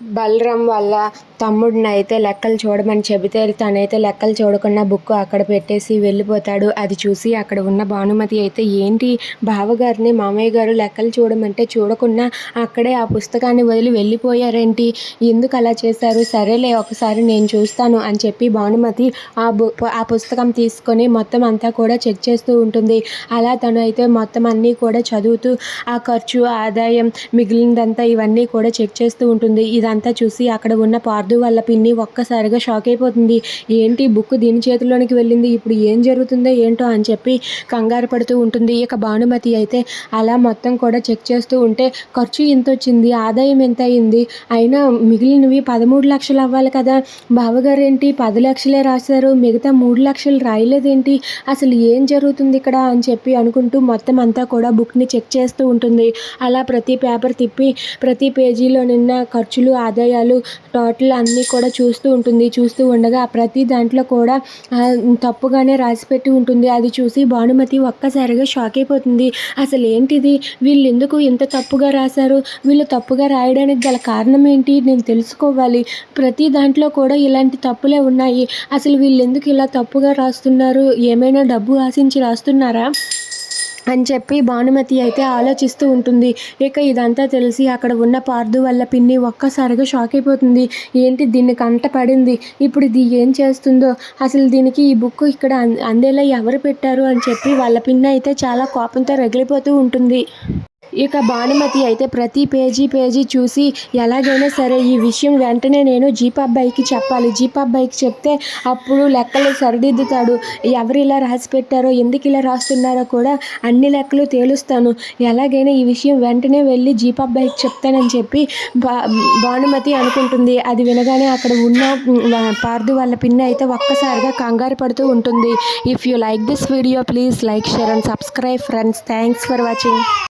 బలరాం వాళ్ళ తమ్ముడిని అయితే లెక్కలు చూడమని చెబితే తనైతే లెక్కలు చూడకుండా బుక్ అక్కడ పెట్టేసి వెళ్ళిపోతాడు. అది చూసి అక్కడ ఉన్న భానుమతి అయితే ఏంటి బావగారిని మామయ్య గారు లెక్కలు చూడమంటే చూడకుండా అక్కడే ఆ పుస్తకాన్ని వదిలి వెళ్ళిపోయారేంటి? ఎందుకు అలా చేశారు? సరేలే ఒకసారి నేను చూస్తాను అని చెప్పి భానుమతి ఆ బు ఆ పుస్తకం తీసుకొని మొత్తం అంతా కూడా చెక్ చేస్తూ ఉంటుంది. అలా తను అయితే మొత్తం అన్నీ కూడా చదువుతూ ఆ ఖర్చు ఆదాయం మిగిలినదంతా ఇవన్నీ కూడా చెక్ చేస్తూ ఉంటుంది. ఇది ఇదంతా చూసి అక్కడ ఉన్న పార్దు వాళ్ళ పిన్ని ఒక్కసారిగా షాక్ అయిపోతుంది. ఏంటి బుక్ దీని చేతిలోనికి వెళ్ళింది? ఇప్పుడు ఏం జరుగుతుందో ఏంటో అని చెప్పి కంగారు పడుతూ ఉంటుంది. ఇక భానుమతి అయితే అలా మొత్తం కూడా చెక్ చేస్తూ ఉంటే ఖర్చు ఇంత వచ్చింది ఆదాయం ఎంత అయింది అయినా మిగిలినవి పదమూడు లక్షలు అవ్వాలి కదా. బావగారు ఏంటి పది లక్షలే రాశారు. మిగతా మూడు లక్షలు రాయలేదేంటి? అసలు ఏం జరుగుతుంది ఇక్కడ అని చెప్పి అనుకుంటూ మొత్తం అంతా కూడా బుక్ని చెక్ చేస్తూ ఉంటుంది. అలా ప్రతి పేపర్ తిప్పి ప్రతి పేజీలో నిన్న ఖర్చులు ఆదాయాలు టోటల్ అన్నీ కూడా చూస్తూ ఉంటుంది. చూస్తూ ఉండగా ప్రతి దాంట్లో కూడా తప్పుగానే రాసిపెట్టి ఉంటుంది. అది చూసి భానుమతి ఒక్కసారిగా షాక్ అయిపోతుంది. అసలు ఏంటిది వీళ్ళు ఎందుకు ఇంత తప్పుగా రాశారు? వీళ్ళు తప్పుగా రాయడానికి గల కారణం ఏంటి? నేను తెలుసుకోవాలి. ప్రతి దాంట్లో కూడా ఇలాంటి తప్పులే ఉన్నాయి. అసలు వీళ్ళు ఎందుకు ఇలా తప్పుగా రాస్తున్నారు? ఏమైనా డబ్బు ఆశించి రాస్తున్నారా? అని చెప్పి భానుమతి అయితే ఆలోచిస్తూ ఉంటుంది. ఇక ఇదంతా తెలిసి అక్కడ ఉన్న పార్దు వల్ల పిన్ని ఒక్కసారిగా షాక్ అయిపోతుంది. ఏంటి దీన్ని కంట పడింది? ఇప్పుడు ఇది ఏం చేస్తుందో? అసలు దీనికి ఈ బుక్ ఇక్కడ అందేలా ఎవరు పెట్టారు అని చెప్పి వాళ్ళ పిన్ని అయితే చాలా కోపంతో రగిలిపోతూ ఉంటుంది. ఇక భానుమతి అయితే ప్రతి పేజీ పేజీ చూసి ఎలాగైనా సరే ఈ విషయం వెంటనే నేను జీప్ అబ్బాయికి చెప్పాలి. జీప్ అబ్బాయికి చెప్తే అప్పుడు లెక్కలు సరిదిద్దుతాడు. ఎవరు ఇలా రాసి పెట్టారో ఎందుకు ఇలా రాస్తున్నారో కూడా అన్ని లెక్కలు తేలుస్తాను. ఎలాగైనా ఈ విషయం వెంటనే వెళ్ళి జీప్ అబ్బాయికి చెప్తానని చెప్పి బా భానుమతి అనుకుంటుంది. అది వినగానే అక్కడ ఉన్న పార్దు వాళ్ళ పిన్న అయితే ఒక్కసారిగా కంగారు పడుతూ ఉంటుంది. If you like this video please like share and subscribe friends thanks for watching